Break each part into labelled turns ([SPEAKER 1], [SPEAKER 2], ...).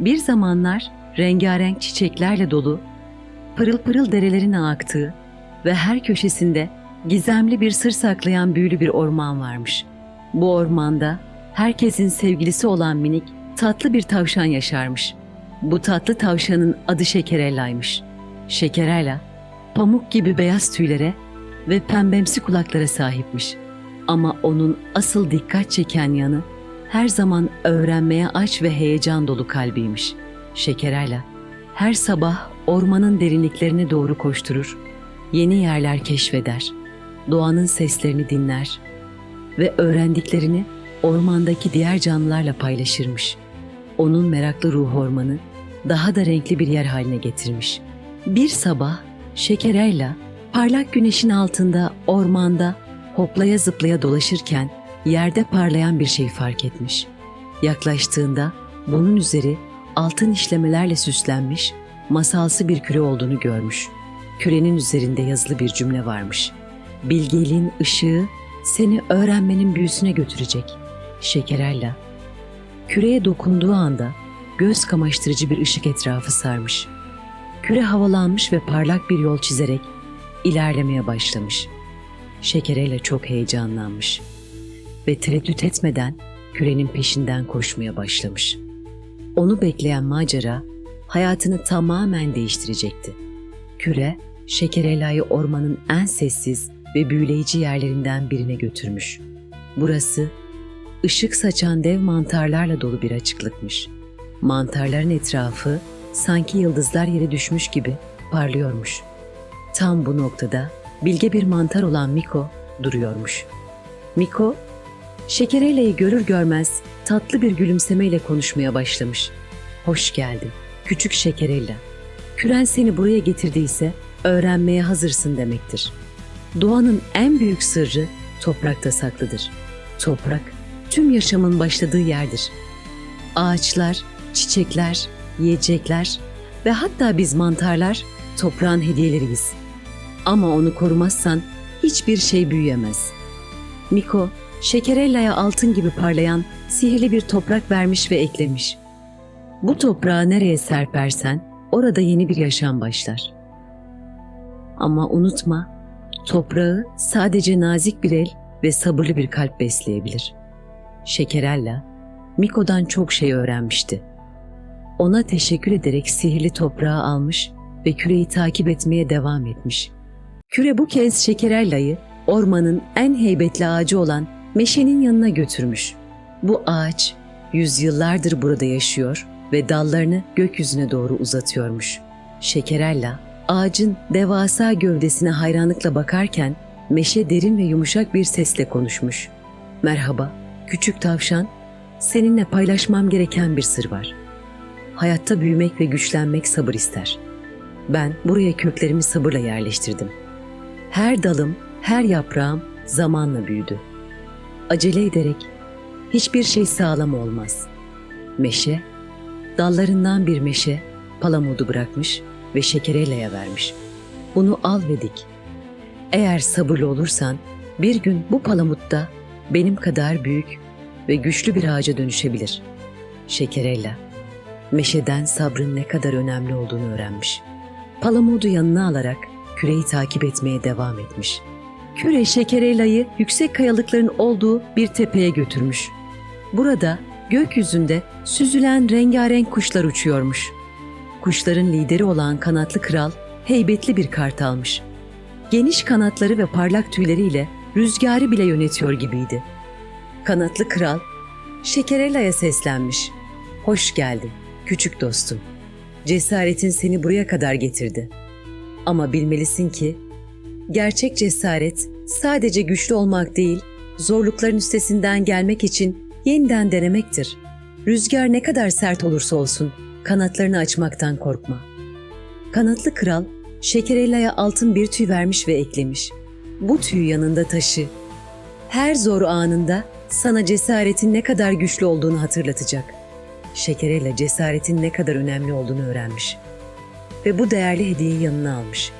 [SPEAKER 1] Bir zamanlar rengarenk çiçeklerle dolu, pırıl pırıl derelerin aktığı ve her köşesinde gizemli bir sır saklayan büyülü bir orman varmış. Bu ormanda herkesin sevgilisi olan minik tatlı bir tavşan yaşarmış. Bu tatlı tavşanın adı Şekerella'ymış. Şekerella, pamuk gibi beyaz tüylere ve pembemsi kulaklara sahipmiş. Ama onun asıl dikkat çeken yanı her zaman öğrenmeye aç ve heyecan dolu kalbiymiş. Şekerella her sabah ormanın derinliklerine doğru koşturur, yeni yerler keşfeder, doğanın seslerini dinler ve öğrendiklerini ormandaki diğer canlılarla paylaşırmış. Onun meraklı ruh ormanı daha da renkli bir yer haline getirmiş. Bir sabah Şekerella parlak güneşin altında ormanda hoplaya zıplaya dolaşırken yerde parlayan bir şey fark etmiş. Yaklaştığında bunun üzeri altın işlemelerle süslenmiş, masalsı bir küre olduğunu görmüş. Kürenin üzerinde yazılı bir cümle varmış. Bilgeliğin ışığı seni öğrenmenin büyüsüne götürecek. Şekerella. Küreye dokunduğu anda göz kamaştırıcı bir ışık etrafı sarmış. Küre havalanmış ve parlak bir yol çizerek ilerlemeye başlamış. Şekerella çok heyecanlanmış ve tereddüt etmeden kürenin peşinden koşmaya başlamış. Onu bekleyen macera hayatını tamamen değiştirecekti. Küre, Şekerella'yı ormanın en sessiz ve büyüleyici yerlerinden birine götürmüş. Burası, ışık saçan dev mantarlarla dolu bir açıklıkmış. Mantarların etrafı sanki yıldızlar yere düşmüş gibi parlıyormuş. Tam bu noktada bilge bir mantar olan Miko duruyormuş. Miko, Şekerella'yı görür görmez tatlı bir gülümsemeyle konuşmaya başlamış. Hoş geldin, küçük Şekerella. Küren seni buraya getirdiyse öğrenmeye hazırsın demektir. Doğanın en büyük sırrı toprakta saklıdır. Toprak, tüm yaşamın başladığı yerdir. Ağaçlar, çiçekler, yiyecekler ve hatta biz mantarlar toprağın hediyeleriyiz. Ama onu korumazsan hiçbir şey büyüyemez. Miko, Şekerella'ya altın gibi parlayan sihirli bir toprak vermiş ve eklemiş. Bu toprağı nereye serpersen orada yeni bir yaşam başlar. Ama unutma, toprağı sadece nazik bir el ve sabırlı bir kalp besleyebilir. Şekerella, Miko'dan çok şey öğrenmişti. Ona teşekkür ederek sihirli toprağı almış ve küreyi takip etmeye devam etmiş. Küre bu kez Şekerella'yı ormanın en heybetli ağacı olan meşenin yanına götürmüş. Bu ağaç yüzyıllardır burada yaşıyor ve dallarını gökyüzüne doğru uzatıyormuş. Şekerella ağacın devasa gövdesine hayranlıkla bakarken meşe derin ve yumuşak bir sesle konuşmuş. Merhaba, küçük tavşan. Seninle paylaşmam gereken bir sır var. Hayatta büyümek ve güçlenmek sabır ister. Ben buraya köklerimi sabırla yerleştirdim. Her dalım, her yaprağım zamanla büyüdü. Acele ederek hiçbir şey sağlam olmaz. Meşe, dallarından bir meşe palamudu bırakmış ve şekerelleye vermiş. Bunu al ve dik. Eğer sabırlı olursan bir gün bu palamut da benim kadar büyük ve güçlü bir ağaca dönüşebilir. Şekerella, meşeden sabrın ne kadar önemli olduğunu öğrenmiş. Palamudu yanına alarak küreyi takip etmeye devam etmiş. Küre Şekerella'yı yüksek kayalıkların olduğu bir tepeye götürmüş. Burada gökyüzünde süzülen rengarenk kuşlar uçuyormuş. Kuşların lideri olan kanatlı kral heybetli bir kart almış. Geniş kanatları ve parlak tüyleriyle rüzgarı bile yönetiyor gibiydi. Kanatlı kral Şekerella'ya seslenmiş. Hoş geldin küçük dostum. Cesaretin seni buraya kadar getirdi. Ama bilmelisin ki gerçek cesaret sadece güçlü olmak değil, zorlukların üstesinden gelmek için yeniden denemektir. Rüzgar ne kadar sert olursa olsun kanatlarını açmaktan korkma. Kanatlı kral Şekerella'ya altın bir tüy vermiş ve eklemiş. Bu tüyü yanında taşı. Her zor anında sana cesaretin ne kadar güçlü olduğunu hatırlatacak. Şekerella cesaretin ne kadar önemli olduğunu öğrenmiş. Ve bu değerli hediyeyi yanına almış.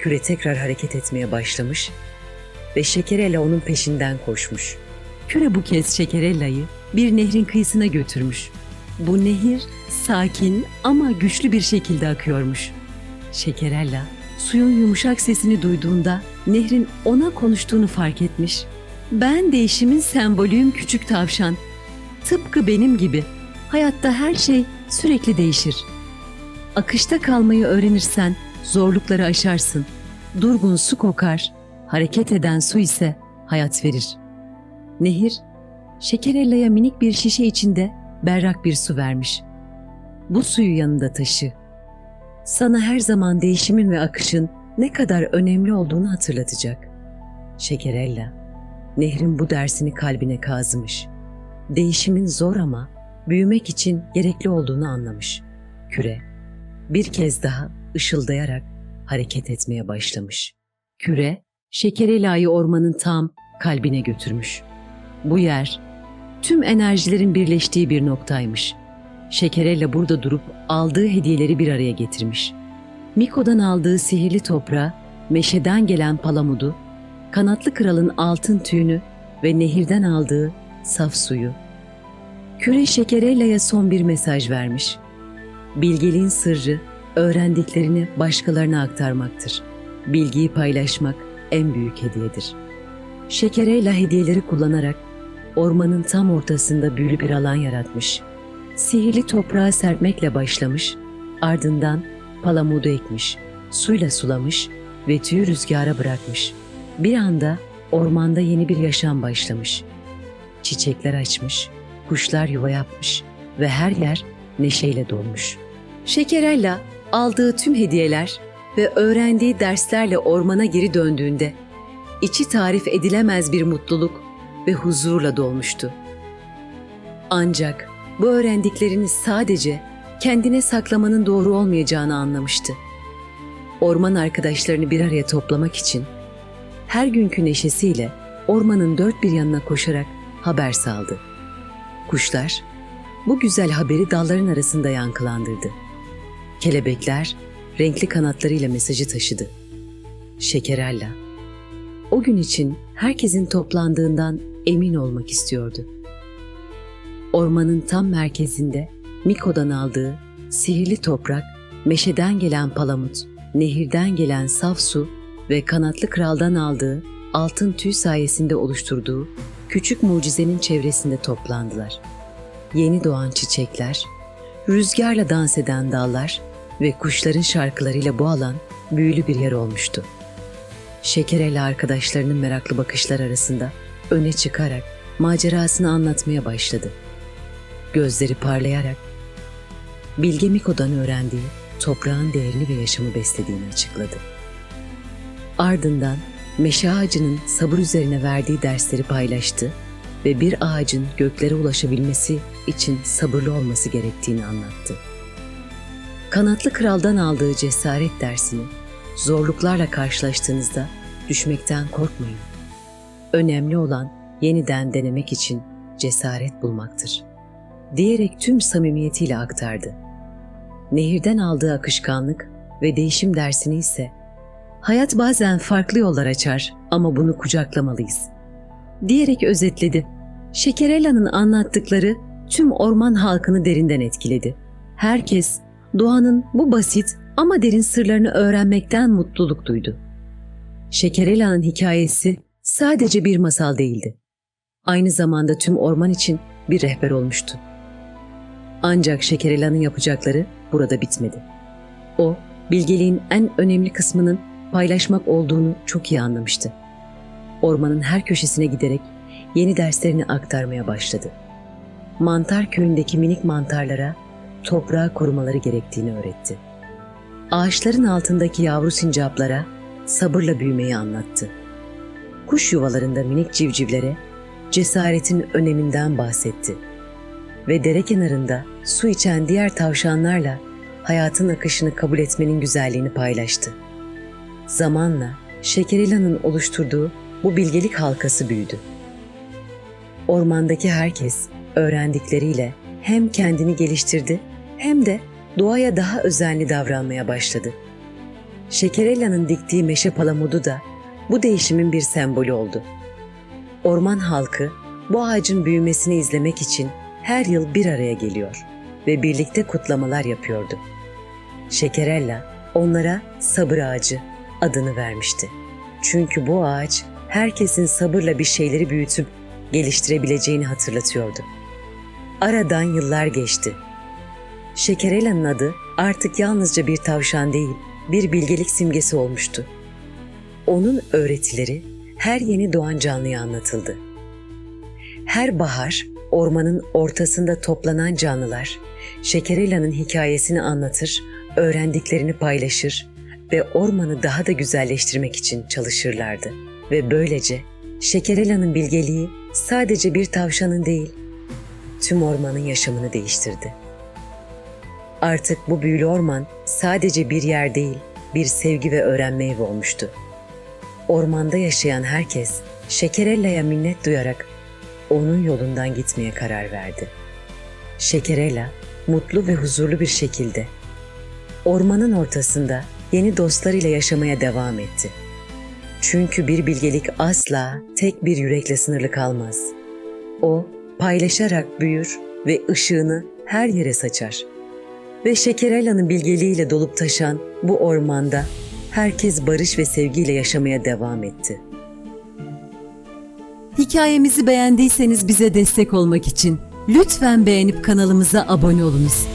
[SPEAKER 1] Küre tekrar hareket etmeye başlamış ve Şekerella onun peşinden koşmuş. Küre bu kez Şekerella'yı bir nehrin kıyısına götürmüş. Bu nehir sakin ama güçlü bir şekilde akıyormuş. Şekerella suyun yumuşak sesini duyduğunda nehrin ona konuştuğunu fark etmiş. Ben değişimin sembolüyüm küçük tavşan. Tıpkı benim gibi. Hayatta her şey sürekli değişir. Akışta kalmayı öğrenirsen zorlukları aşarsın. Durgun su kokar, hareket eden su ise hayat verir. Nehir, Şekerella'ya minik bir şişe içinde berrak bir su vermiş. Bu suyu yanında taşı. Sana her zaman değişimin ve akışın ne kadar önemli olduğunu hatırlatacak. Şekerella, nehrin bu dersini kalbine kazımış. Değişimin zor ama büyümek için gerekli olduğunu anlamış. Küre, bir kez daha ışıldayarak hareket etmeye başlamış. Küre, Şekerella'yı ormanın tam kalbine götürmüş. Bu yer, tüm enerjilerin birleştiği bir noktaymış. Şekerella burada durup aldığı hediyeleri bir araya getirmiş. Miko'dan aldığı sihirli toprağı, meşeden gelen palamudu, kanatlı kralın altın tüyünü ve nehirden aldığı saf suyu. Küre Şekerella'ya son bir mesaj vermiş. Bilgeliğin sırrı, öğrendiklerini başkalarına aktarmaktır. Bilgiyi paylaşmak en büyük hediyedir. Şekerella hediyeleri kullanarak ormanın tam ortasında büyülü bir alan yaratmış. Sihirli toprağı serpmekle başlamış, ardından palamudu ekmiş, suyla sulamış ve tüyü rüzgara bırakmış. Bir anda ormanda yeni bir yaşam başlamış. Çiçekler açmış, kuşlar yuva yapmış ve her yer neşeyle dolmuş. Şekerella aldığı tüm hediyeler ve öğrendiği derslerle ormana geri döndüğünde içi tarif edilemez bir mutluluk ve huzurla dolmuştu. Ancak bu öğrendiklerini sadece kendine saklamanın doğru olmayacağını anlamıştı. Orman arkadaşlarını bir araya toplamak için her günkü neşesiyle ormanın dört bir yanına koşarak haber saldı. Kuşlar bu güzel haberi dalların arasında yankılandırdı. Kelebekler renkli kanatlarıyla mesajı taşıdı. Şekerella o gün için herkesin toplandığından emin olmak istiyordu. Ormanın tam merkezinde Miko'dan aldığı sihirli toprak, meşeden gelen palamut, nehirden gelen saf su ve kanatlı kraldan aldığı altın tüy sayesinde oluşturduğu küçük mucizenin çevresinde toplandılar. Yeni doğan çiçekler, rüzgarla dans eden dallar ve kuşların şarkılarıyla bu alan büyülü bir yer olmuştu. Şekereli arkadaşlarının meraklı bakışlar arasında öne çıkarak macerasını anlatmaya başladı. Gözleri parlayarak Bilge Miko'dan öğrendiği toprağın değerini ve yaşamı beslediğini açıkladı. Ardından meşe ağacının sabır üzerine verdiği dersleri paylaştı ve bir ağacın göklere ulaşabilmesi için sabırlı olması gerektiğini anlattı. Kanatlı kraldan aldığı cesaret dersini zorluklarla karşılaştığınızda düşmekten korkmayın. Önemli olan yeniden denemek için cesaret bulmaktır. Diyerek tüm samimiyetiyle aktardı. Nehirden aldığı akışkanlık ve değişim dersini ise hayat bazen farklı yollar açar ama bunu kucaklamalıyız. Diyerek özetledi. Şekerella'nın anlattıkları tüm orman halkını derinden etkiledi. Herkes doğanın bu basit ama derin sırlarını öğrenmekten mutluluk duydu. Şekerella'nın hikayesi sadece bir masal değildi. Aynı zamanda tüm orman için bir rehber olmuştu. Ancak Şekerella'nın yapacakları burada bitmedi. O, bilgeliğin en önemli kısmının paylaşmak olduğunu çok iyi anlamıştı. Ormanın her köşesine giderek yeni derslerini aktarmaya başladı. Mantar köyündeki minik mantarlara toprağı korumaları gerektiğini öğretti. Ağaçların altındaki yavru sincaplara sabırla büyümeyi anlattı. Kuş yuvalarında minik civcivlere cesaretin öneminden bahsetti. Ve dere kenarında su içen diğer tavşanlarla hayatın akışını kabul etmenin güzelliğini paylaştı. Zamanla Şekerela'nın oluşturduğu bu bilgelik halkası büyüdü. Ormandaki herkes öğrendikleriyle hem kendini geliştirdi hem de doğaya daha özenli davranmaya başladı. Şekerella'nın diktiği meşe palamudu da bu değişimin bir sembolü oldu. Orman halkı bu ağacın büyümesini izlemek için her yıl bir araya geliyor. ve birlikte kutlamalar yapıyordu. Şekerella onlara sabır ağacı adını vermişti. Çünkü bu ağaç herkesin sabırla bir şeyleri büyütüp geliştirebileceğini hatırlatıyordu. Aradan yıllar geçti. Şekerella'nın adı artık yalnızca bir tavşan değil, bir bilgelik simgesi olmuştu. Onun öğretileri her yeni doğan canlıya anlatıldı. Her bahar ormanın ortasında toplanan canlılar Şekerella'nın hikayesini anlatır, öğrendiklerini paylaşır ve ormanı daha da güzelleştirmek için çalışırlardı. Ve böylece Şekerella'nın bilgeliği sadece bir tavşanın değil, tüm ormanın yaşamını değiştirdi. Artık bu büyülü orman sadece bir yer değil, bir sevgi ve öğrenme evi olmuştu. Ormanda yaşayan herkes Şekerella'ya minnet duyarak onun yolundan gitmeye karar verdi. Şekerella mutlu ve huzurlu bir şekilde ormanın ortasında yeni dostlarıyla yaşamaya devam etti. Çünkü bir bilgelik asla tek bir yürekle sınırlı kalmaz. O paylaşarak büyür ve ışığını her yere saçar. Ve Şekerella'nın bilgeliğiyle dolup taşan bu ormanda herkes barış ve sevgiyle yaşamaya devam etti.
[SPEAKER 2] Hikayemizi beğendiyseniz bize destek olmak için lütfen beğenip kanalımıza abone olunuz.